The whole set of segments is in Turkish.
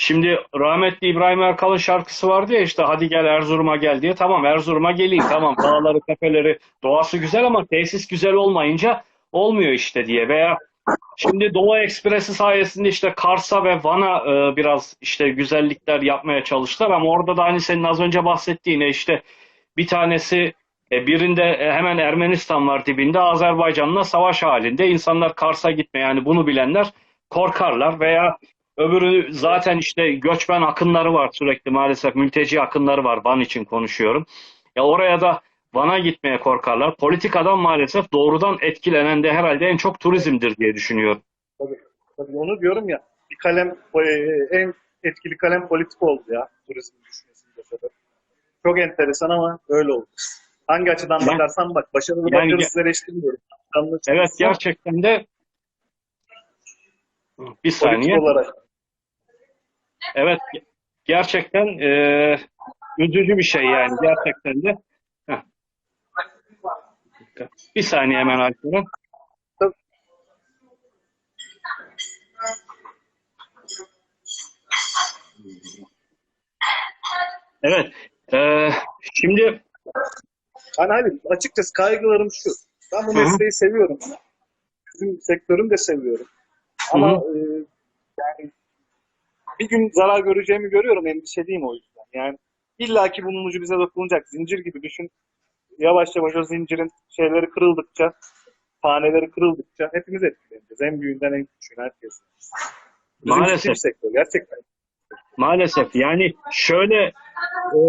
Şimdi rahmetli İbrahim Erkal'ın şarkısı vardı ya işte hadi gel Erzurum'a gel diye. Tamam Erzurum'a geleyim tamam dağları tepeleri doğası güzel ama tesis güzel olmayınca olmuyor işte diye. Veya şimdi Doğu Ekspresi sayesinde işte Kars'a ve Van'a e, biraz işte güzellikler yapmaya çalıştılar ama orada da hani senin az önce bahsettiğin işte bir tanesi e, birinde e, hemen Ermenistan var dibinde Azerbaycan'la savaş halinde. İnsanlar Kars'a gitme yani bunu bilenler korkarlar veya öbürü zaten işte göçmen akınları var sürekli maalesef mülteci akınları var Van için konuşuyorum. Ya oraya da Van'a gitmeye korkarlar. Politikadan maalesef doğrudan etkilenen de herhalde en çok turizmdir diye düşünüyorum. Tabii, tabii onu diyorum ya. Bir kalem e, en etkili kalem politik oldu ya turizm düşmesinde sebep. Çok enteresan ama öyle oldu. Hangi açıdan Ben- bakarsan bak. Başarılı Yani- başarısız eleştirmiyorum. Anlaşılsın. Evet gerçekten de bir Politik saniye. olarak. Evet gerçekten e, üzücü bir şey yani gerçekten de. Heh. Bir saniye hemen. Tabii. Evet. e, şimdi Hani hayır, açıkçası kaygılarım şu. Ben bu mesleği seviyorum. Bizim sektörünü de seviyorum. Ama e, yani bir gün zarar göreceğimi görüyorum. Endişeliyim o yüzden. Yani illaki bunun ucu bize dokunacak. Zincir gibi düşün. Yavaş yavaş o zincirin şeyleri kırıldıkça, taneleri kırıldıkça hepimiz etkileneceğiz. En büyüğünden en küçüğüne herkes. Bizim Maalesef. sektör gerçekten. Maalesef yani şöyle e,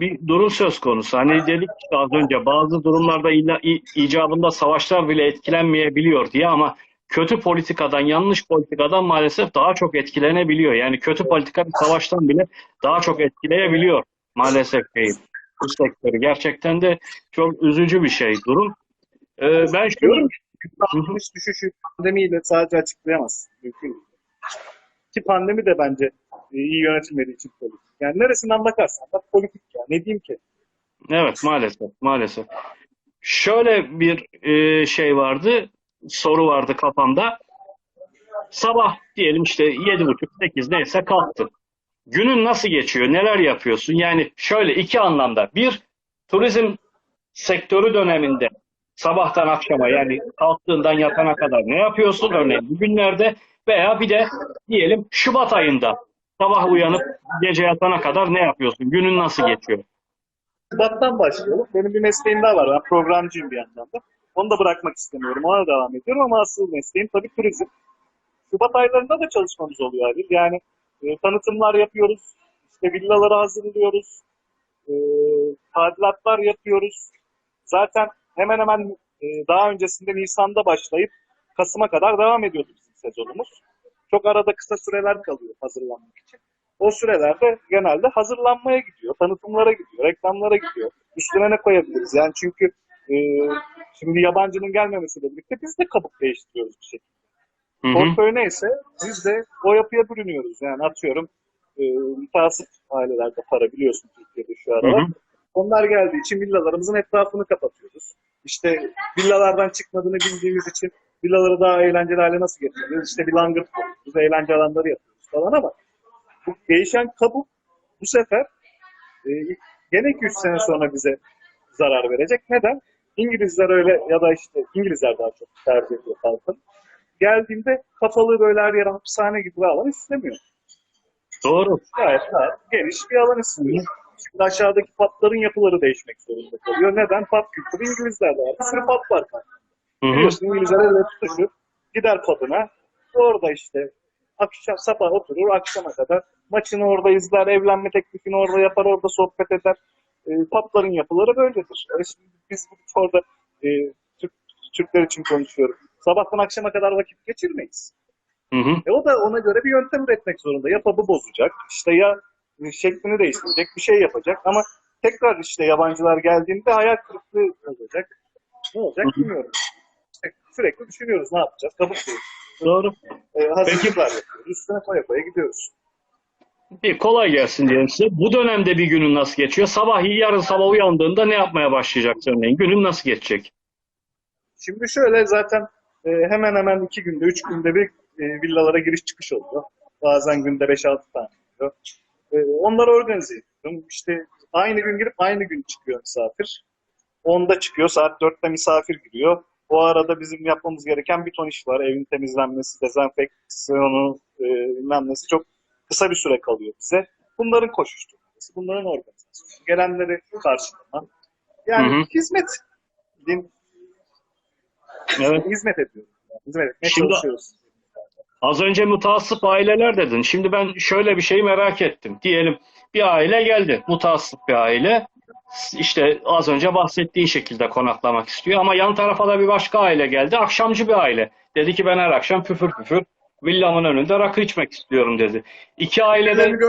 bir durum söz konusu. Hani dedik az önce bazı durumlarda illa, icabında savaşlar bile etkilenmeyebiliyor diye ama kötü politikadan, yanlış politikadan maalesef daha çok etkilenebiliyor. Yani kötü politika bir savaştan bile daha çok etkileyebiliyor maalesef değil. Bu sektörü gerçekten de çok üzücü bir şey durum. E, ben Diyorum ki %60 düşüşü pandemiyle sadece açıklayamazsın. Mümkün. Ki pandemi de bence e, iyi yönetilmediği için politik. Yani neresinden bakarsan bak politik ya. Ne diyeyim ki? Evet maalesef maalesef. Şöyle bir e, şey vardı, soru vardı kafamda. Sabah diyelim işte yedi buçuk sekiz neyse kalktın. Günün nasıl geçiyor? Neler yapıyorsun? Yani şöyle iki anlamda. Bir, turizm sektörü döneminde sabahtan akşama yani kalktığından yatana kadar ne yapıyorsun? Örneğin bugünlerde veya bir de diyelim Şubat ayında sabah uyanıp gece yatana kadar ne yapıyorsun? Günün nasıl geçiyor? Şubat'tan başlayalım. Benim bir mesleğim daha var. Ben programcıyım bir yandan da. Onu da bırakmak istemiyorum. Ona devam ediyorum ama asıl mesleğim tabii turizm. Şubat aylarında da çalışmamız oluyor abi. Yani e, tanıtımlar yapıyoruz. İşte villaları hazırlıyoruz. E, tadilatlar yapıyoruz. Zaten hemen hemen e, daha öncesinde Nisan'da başlayıp Kasım'a kadar devam ediyordu bizim sezonumuz. Çok arada kısa süreler kalıyor hazırlanmak için. O sürelerde genelde hazırlanmaya gidiyor, tanıtımlara gidiyor, reklamlara gidiyor. Üstüne ne koyabiliriz? Yani çünkü e, şimdi yabancının gelmemesiyle birlikte biz de kabuk değiştiriyoruz bir şekilde. Portföy neyse biz de o yapıya bürünüyoruz. Yani atıyorum e, müteasıf ailelerde para biliyorsun Türkiye'de şu aralar. Hı hı. Onlar geldiği için villalarımızın etrafını kapatıyoruz. İşte villalardan çıkmadığını bildiğimiz için villaları daha eğlenceli hale nasıl getiriyoruz? İşte bir langırt koyuyoruz, eğlence alanları yapıyoruz falan ama bu değişen kabuk bu sefer e, gene 2-3 sene sonra bize zarar verecek. Neden? İngilizler öyle ya da işte İngilizler daha çok tercih ediyor halkın. Geldiğinde kapalı böyle her yer hapishane gibi bir alan istemiyor. Doğru. Gayet rahat, geniş bir alan istiyor. Şimdi aşağıdaki patların yapıları değişmek zorunda kalıyor. Neden? Pat kültürü İngilizlerde var. Bir sürü pat var. Biliyorsun İngilizler elle tutuşur. Gider pub'ına. Orada işte akşam sabah oturur akşama kadar maçını orada izler, evlenme teklifini orada yapar, orada sohbet eder. E, pub'ların yapıları böyledir. E şimdi biz orada e, Türk, Türkler için konuşuyorum. Sabahtan akşama kadar vakit geçirmeyiz. Hı hı. E o da ona göre bir yöntem üretmek zorunda. Ya pub'ı bozacak, işte ya şeklini değiştirecek, bir şey yapacak ama tekrar işte yabancılar geldiğinde hayal kırıklığı olacak. Ne olacak bilmiyorum. İşte sürekli düşünüyoruz ne yapacağız. Kabuk değil. Doğru. E, hazırlıklar yapıyoruz. Üstüne koya koya gidiyoruz. Bir kolay gelsin diyelim size. Bu dönemde bir günün nasıl geçiyor? Sabah yarın sabah uyandığında ne yapmaya başlayacaksın örneğin? Günün nasıl geçecek? Şimdi şöyle zaten e, hemen hemen iki günde, üç günde bir e, villalara giriş çıkış oluyor. Bazen günde 5-6 tane oluyor. Ee, onları organize ediyorum. İşte aynı gün girip aynı gün çıkıyor misafir. 10'da çıkıyor, saat 4'te misafir giriyor. O arada bizim yapmamız gereken bir ton iş var. Evin temizlenmesi, dezenfeksiyonu, e, bilmem nesi çok kısa bir süre kalıyor bize. Bunların koşuşturması, bunların organizasyonu, gelenleri karşılama. Yani Hı hı. hizmet. Bildiğin Evet. hizmet ediyoruz. Yani. Hizmet etmeye Şimdi- çalışıyoruz. Az önce mutaassıp aileler dedin. Şimdi ben şöyle bir şey merak ettim. Diyelim bir aile geldi. Mutaassıp bir aile. İşte az önce bahsettiğin şekilde konaklamak istiyor. Ama yan tarafa da bir başka aile geldi. Akşamcı bir aile. Dedi ki ben her akşam püfür püfür villamın önünde rakı içmek istiyorum dedi. İki ailede yok.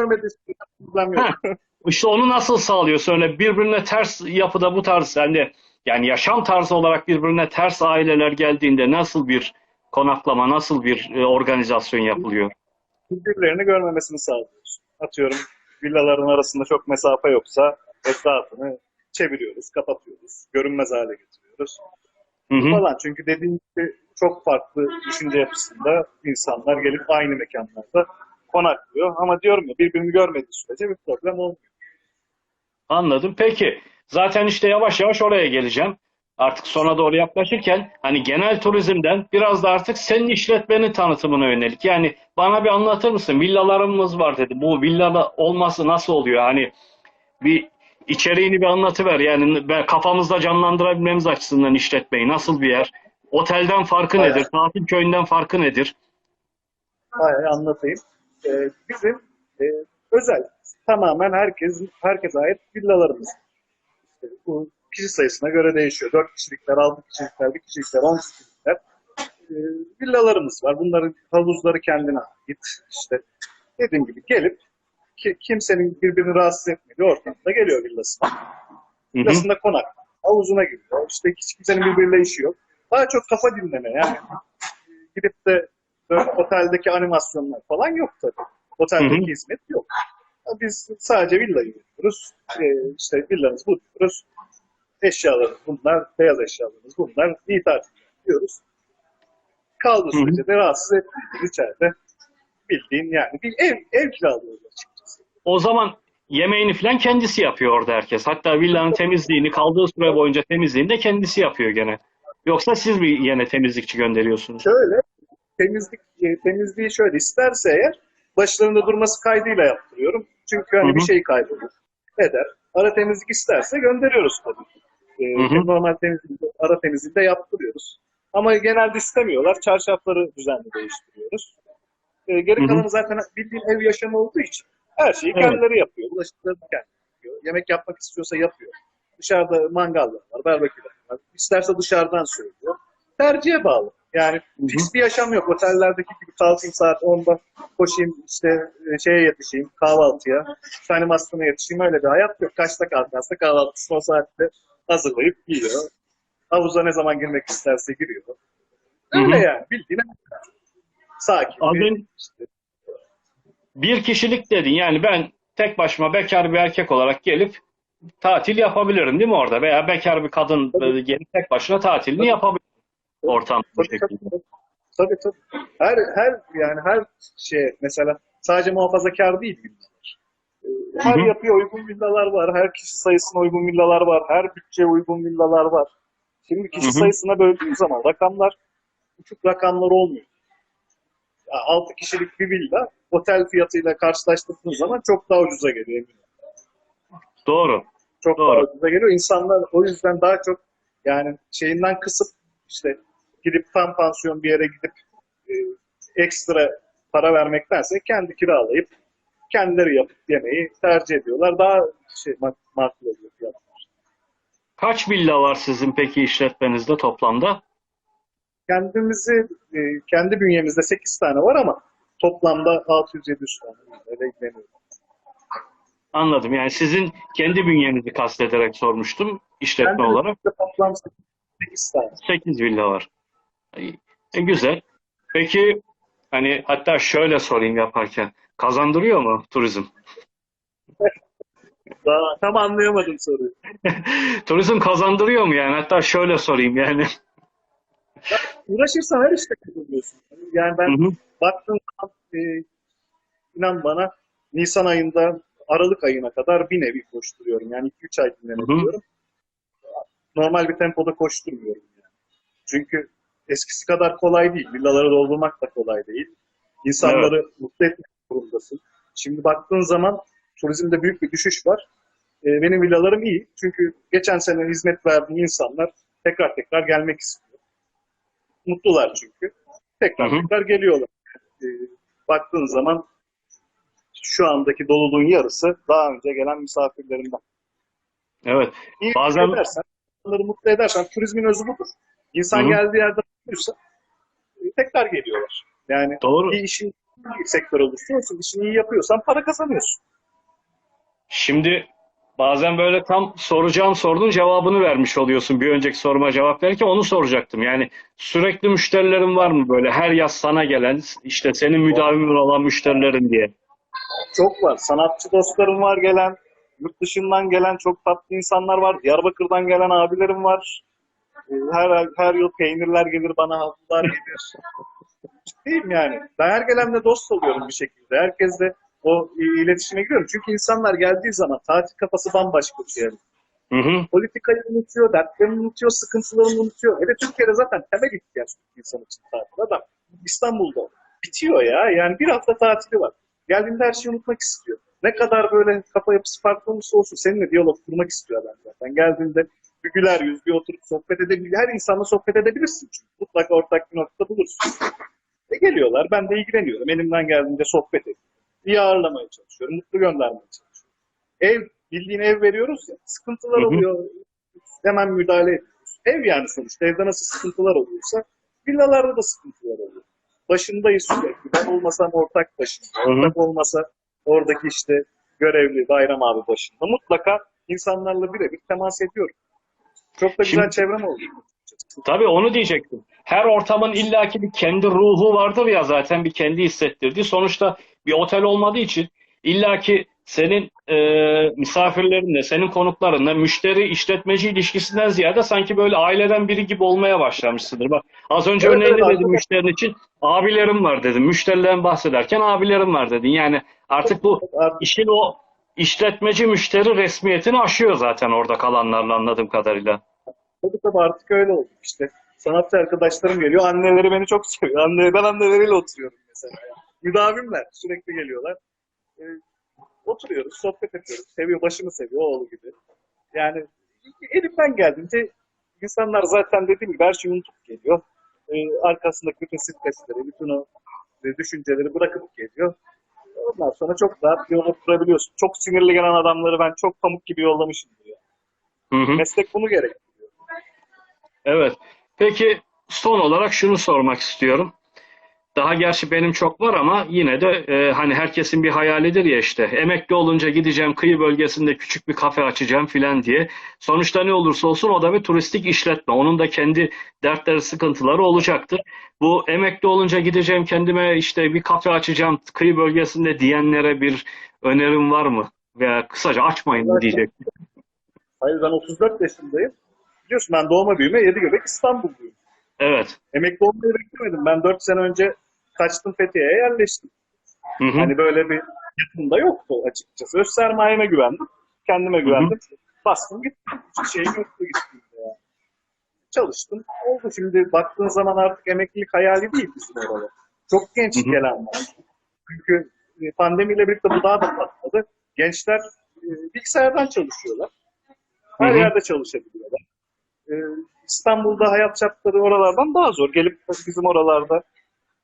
İşte onu nasıl sağlıyorsun? Öyle birbirine ters yapıda bu tarz yani, yani yaşam tarzı olarak birbirine ters aileler geldiğinde nasıl bir konaklama, nasıl bir e, organizasyon yapılıyor? birbirlerini görmemesini sağlıyoruz. Atıyorum villaların arasında çok mesafe yoksa etrafını çeviriyoruz, kapatıyoruz, görünmez hale getiriyoruz Hı hı. falan. Çünkü dediğim gibi çok farklı düşünce yapısında insanlar gelip aynı mekanlarda konaklıyor. Ama diyorum ya birbirini görmediği sürece bir problem olmuyor. Anladım. Peki. Zaten işte yavaş yavaş oraya geleceğim. Artık sona doğru yaklaşırken hani genel turizmden biraz da artık senin işletmenin tanıtımına yönelik. Yani bana bir anlatır mısın? Villalarımız var dedi. Bu villada olması nasıl oluyor? Hani bir içeriğini bir anlatıver. Yani kafamızda canlandırabilmemiz açısından işletmeyi. Nasıl bir yer? Otelden farkı Bayağı. nedir? Tatil köyünden farkı nedir? Bayağı anlatayım. Ee, bizim e, özel, tamamen herkes herkese ait villalarımız. İşte bu kişi sayısına göre değişiyor. 4 kişilikler, 6 kişilikler, 1 kişilikler, 10 kişilikler. Ee, villalarımız var. Bunların havuzları kendine ait. İşte dediğim gibi gelip ki, kimsenin birbirini rahatsız etmediği ortamda geliyor villasına. Villasında konak. Havuzuna giriyor. İşte hiç kimsenin birbiriyle işi yok. Daha çok kafa dinleme yani. Gidip de böyle oteldeki animasyonlar falan yok tabii. Oteldeki Hı hı. hizmet yok. Biz sadece villayı veriyoruz. Ee, işte villamız bu diyoruz. Eşyalarımız bunlar, beyaz eşyalarımız bunlar. İyi tatil diyoruz. Kaldığı sürece de rahatsız etmiyoruz içeride. Bildiğin yani bir ev, ev kiralıyoruz açıkçası. O zaman yemeğini falan kendisi yapıyor orada herkes. Hatta villanın temizliğini kaldığı süre boyunca temizliğini de kendisi yapıyor gene. Yoksa siz mi yine temizlikçi gönderiyorsunuz? Şöyle temizlik e, temizliği şöyle isterse eğer başlarında durması kaydıyla yaptırıyorum. Çünkü hani Hı hı. bir şey kaybolur. Eder. Ara temizlik isterse gönderiyoruz tabii. E, Hı hı. Normal temizlik, ara temizliği de yaptırıyoruz. Ama genelde istemiyorlar. Çarşafları düzenli değiştiriyoruz. E, geri kalanı zaten bildiğin ev yaşamı olduğu için her şeyi Evet. kendileri yapıyor. Bulaşıklarını kendi yapıyor. Yemek yapmak istiyorsa yapıyor. Dışarıda mangallar var, barbeküler var. İsterse dışarıdan söylüyor. Tercihe bağlı. Yani hı. fix bir yaşam yok. Otellerdeki gibi kalkayım saat 10'da koşayım işte e, şeye yetişeyim kahvaltıya. İşte animasyona yetişeyim öyle bir hayat yok. Kaçta kalkarsa kahvaltısını o saatte hazırlayıp yiyor. Havuza ne zaman girmek isterse giriyor. Öyle Hı hı. yani bildiğin sakin bir ön- işte, Bir kişilik dedin. Yani ben tek başıma bekar bir erkek olarak gelip tatil yapabilirim değil mi orada? Veya bekar bir kadın Tabii. gelip tek başına tatilini yapabilir ortam bu Tabii, tabii, şekilde. tabii. Tabii tabii. Her her yani her şey mesela sadece muhafazakar değil villalar. Ee, Her Hı hı. yapıya uygun villalar var. Her kişi sayısına uygun villalar var. Her bütçeye uygun villalar var. Şimdi kişi Hı hı. sayısına böldüğün zaman rakamlar küçük rakamlar olmuyor. Ya 6 kişilik bir villa otel fiyatıyla karşılaştırdığın zaman çok daha ucuza geliyor. Doğru. Çok Doğru. daha ucuza geliyor. İnsanlar o yüzden daha çok yani şeyinden kısıp işte gidip tam pansiyon bir yere gidip e, ekstra para vermektense kendi kiralayıp kendileri yapıp yemeyi tercih ediyorlar. Daha şey mak- makul oluyor fiyatlar. Kaç villa var sizin peki işletmenizde toplamda? Kendimizi e, kendi bünyemizde 8 tane var ama toplamda 600-700 tane villayla ilgileniyoruz. Anladım. Yani sizin kendi bünyenizi kastederek sormuştum işletme Kendi olarak. toplam 8 tane. 8 villa var. E, güzel. Peki hani hatta şöyle sorayım yaparken kazandırıyor mu turizm? Daha tam anlayamadım soruyu. Turizm kazandırıyor mu yani? Hatta şöyle sorayım yani. Uğraşırsan her işte kazanıyorsun. Yani ben Hı hı. baktığım zaman e, inan bana Nisan ayında Aralık ayına kadar bir nevi koşturuyorum. Yani 2-3 ay dinlenebiliyorum. Normal bir tempoda koşturmuyorum yani. Çünkü eskisi kadar kolay değil. Villaları doldurmak da kolay değil. İnsanları mutlu etmek zorundasın. Şimdi baktığın zaman turizmde büyük bir düşüş var. Ee, benim villalarım iyi. Çünkü geçen sene hizmet verdiğim insanlar tekrar tekrar gelmek istiyor. Mutlular çünkü. Tekrar Hı hı. tekrar geliyorlar. Ee, baktığın zaman şu andaki doluluğun yarısı daha önce gelen misafirlerimden. Evet. İyi Bazen- edersen, onları mutlu edersen turizmin özü budur. İnsan Hı hı. geldiği yerde mutluysa e, tekrar geliyorlar. Yani Doğru. bir işin bir sektör olursa olsun, işini iyi yapıyorsan para kazanıyorsun. Şimdi bazen böyle tam soracağım sorunun cevabını vermiş oluyorsun. Bir önceki soruma cevap verirken onu soracaktım. Yani sürekli müşterilerin var mı böyle her yaz sana gelen işte senin müdavimin olan müşterilerin diye. Çok var. Sanatçı dostlarım var gelen, yurt dışından gelen çok tatlı insanlar var. Diyarbakır'dan gelen abilerim var. E, Her her yıl peynirler gelir bana, havlular gelir. Ciddiyim yani. Ben her gelenle dost oluyorum bir şekilde. Herkesle o iletişime giriyorum. Çünkü insanlar geldiği zaman tatil kafası bambaşka bir şey. Hı hı. Politikayı unutuyor, dertlerini unutuyor, sıkıntılarını unutuyor. Hele Türkiye'de zaten temel ihtiyaç insan için tatil. Adam İstanbul'da bitiyor ya. Yani bir hafta tatili var. Geldiğinde her şeyi unutmak istiyor. Ne kadar böyle kafa yapısı farklı olursa olsun seninle diyalog kurmak istiyor adam zaten. Geldiğinde bir güler yüz, bir oturup sohbet edebilir. Her insanla sohbet edebilirsin çünkü. Mutlaka ortak bir nokta bulursun. E geliyorlar, ben de ilgileniyorum. Elimden geldiğince sohbet ediyorum. İyi ağırlamaya çalışıyorum, mutlu göndermeye çalışıyorum. Ev, bildiğin ev veriyoruz ya, sıkıntılar Hı hı. oluyor. Hemen müdahale ediyoruz. Ev yani sonuçta, evde nasıl sıkıntılar oluyorsa villalarda da sıkıntılar oluyor. Başındayız sürekli. Ben olmasam ortak başında. Ortak olmasa oradaki işte görevli Bayram abi başında. Mutlaka insanlarla birebir temas ediyorum. Çok da güzel Şimdi- çevrem oldu. Tabii onu diyecektim. Her ortamın illaki bir kendi ruhu vardır ya zaten bir kendi hissettirdiği. Sonuçta bir otel olmadığı için illaki senin e, misafirlerinle, senin konuklarınla müşteri işletmeci ilişkisinden ziyade sanki böyle aileden biri gibi olmaya başlamışsındır. Bak az önce Evet, örneğini evet, dedim hakikaten. müşterinin için abilerim var dedim. Müşteriden bahsederken abilerim var dedin. Yani artık bu işin o işletmeci müşteri resmiyetini aşıyor zaten orada kalanlarla anladığım kadarıyla. Tabii tabii artık öyle oldu işte. Sanatçı arkadaşlarım geliyor. Anneleri beni çok seviyor. Anne, ben anneleriyle oturuyorum mesela. Müdavimler sürekli geliyorlar. Ee, oturuyoruz, sohbet ediyoruz. Seviyor, başımı seviyor oğlu gibi. Yani elimden geldiğince insanlar zaten dediğim gibi her şeyi unutup geliyor. Ee, arkasındaki bütün stresleri, bütün o e, düşünceleri bırakıp geliyor. Ondan sonra çok rahat bir oturabiliyorsun. Çok sinirli gelen adamları ben çok pamuk gibi yollamışımdır ya. Hı hı. Meslek bunu gerektiriyor. Evet. Peki son olarak şunu sormak istiyorum. Daha gerçi benim çok var ama yine de e, hani herkesin bir hayalidir ya işte. Emekli olunca gideceğim kıyı bölgesinde küçük bir kafe açacağım filan diye. Sonuçta ne olursa olsun o da bir turistik işletme. Onun da kendi dertleri, sıkıntıları olacaktır. Bu emekli olunca gideceğim kendime işte bir kafe açacağım kıyı bölgesinde diyenlere bir önerim var mı? Veya kısaca açmayın mı diyecek. Hayır ben 34 yaşındayım. Biliyorsun ben doğma büyüme Yedigöbek İstanbulluyum. Evet. Emekli olmayı beklemedim. Ben 4 sene önce kaçtım Fethiye'ye yerleştim. Hı hı. Hani böyle bir yapım da yoktu açıkçası. Öz sermayeme güvendim. Kendime güvendim. Bastım gittim. Hiçbir şeyim yoktu gittim. Ya. Çalıştım. Oldu şimdi baktığın zaman artık emeklilik hayali değil bizim oralar. Çok genç Hı hı. gelen var. Çünkü e, pandemiyle birlikte bu daha da patladı. Gençler e, bilgisayardan çalışıyorlar. Her Hı hı. yerde çalışabiliyorlar. Ee, İstanbul'da hayat şartları oralardan daha zor. Gelip bizim oralarda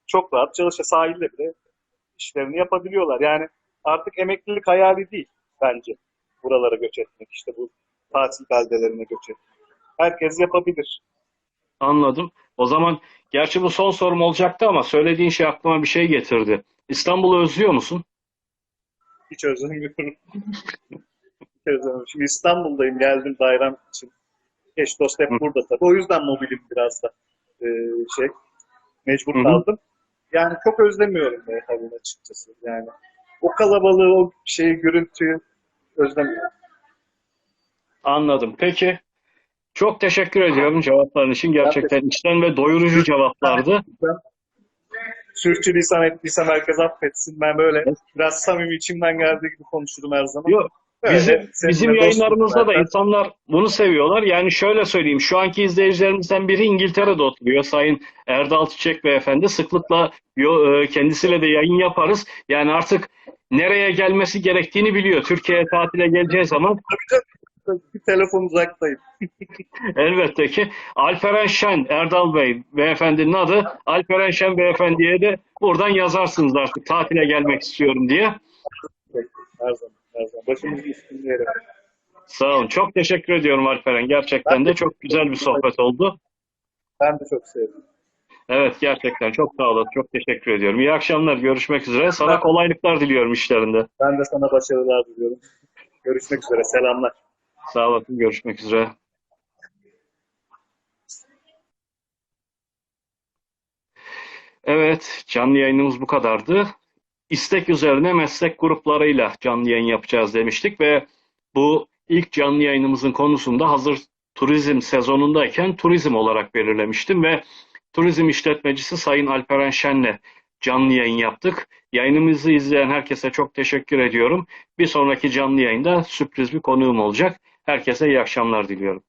çok rahat çalışa sahilde bile işlerini yapabiliyorlar. Yani artık emeklilik hayali değil bence buralara göç etmek. işte bu tatil beldelerine göç etmek. Herkes yapabilir. Anladım. O zaman gerçi bu son sorum olacaktı ama söylediğin şey aklıma bir şey getirdi. İstanbul'u özlüyor musun? Hiç özlemiyorum. Hiç özlemiyorum. Şimdi İstanbul'dayım geldim bayram için. Eş dost hep Hı. burada tabii. O yüzden mobilim biraz da ee, şey mecbur Hı hı. kaldım. Yani çok özlemiyorum Beyhav'ın açıkçası. Yani o kalabalığı, o şeyi, görüntüyü özlemiyorum. Anladım. Peki. Çok teşekkür ediyorum cevapların için. Gerçekten içten ve doyurucu cevaplardı. Sürçülisan ettiysem herkes affetsin. Ben böyle biraz samimi içimden geldiği gibi konuşurum her zaman. Yok, Bizim, seninle bizim yayınlarımızda da insanlar bunu seviyorlar. Yani şöyle söyleyeyim, şu anki izleyicilerimizden biri İngiltere'de oturuyor. Sayın Erdal Çiçek Beyefendi. Sıklıkla e, kendisiyle de yayın yaparız. Yani artık nereye gelmesi gerektiğini biliyor. Türkiye'ye tatile geleceği zaman Bir telefon uzaktayım. elbette ki Alperen Şen, Erdal Bey beyefendinin adı. Alperen Şen beyefendiye de buradan yazarsınız artık tatile gelmek istiyorum diye. Her zaman. Her zaman. Başımızın üstünde var. Sağ olun. Çok teşekkür ediyorum Alperen. Gerçekten de çok güzel bir sohbet oldu. Ben de çok sevdim. Evet gerçekten çok sağ olun. Çok teşekkür ediyorum. İyi akşamlar. Görüşmek üzere. Sana kolaylıklar diliyorum işlerinde. Ben de sana başarılar diliyorum. Görüşmek üzere. Selamlar. Sağ olasın. Görüşmek üzere. Evet, canlı yayınımız bu kadardı. İstek üzerine meslek gruplarıyla canlı yayın yapacağız demiştik ve bu ilk canlı yayınımızın konusunda hazır turizm sezonundayken turizm olarak belirlemiştim ve turizm işletmecisi Sayın Alperen Şen'le canlı yayın yaptık. Yayınımızı izleyen herkese çok teşekkür ediyorum. Bir sonraki canlı yayında sürpriz bir konuğum olacak. Herkese iyi akşamlar diliyorum.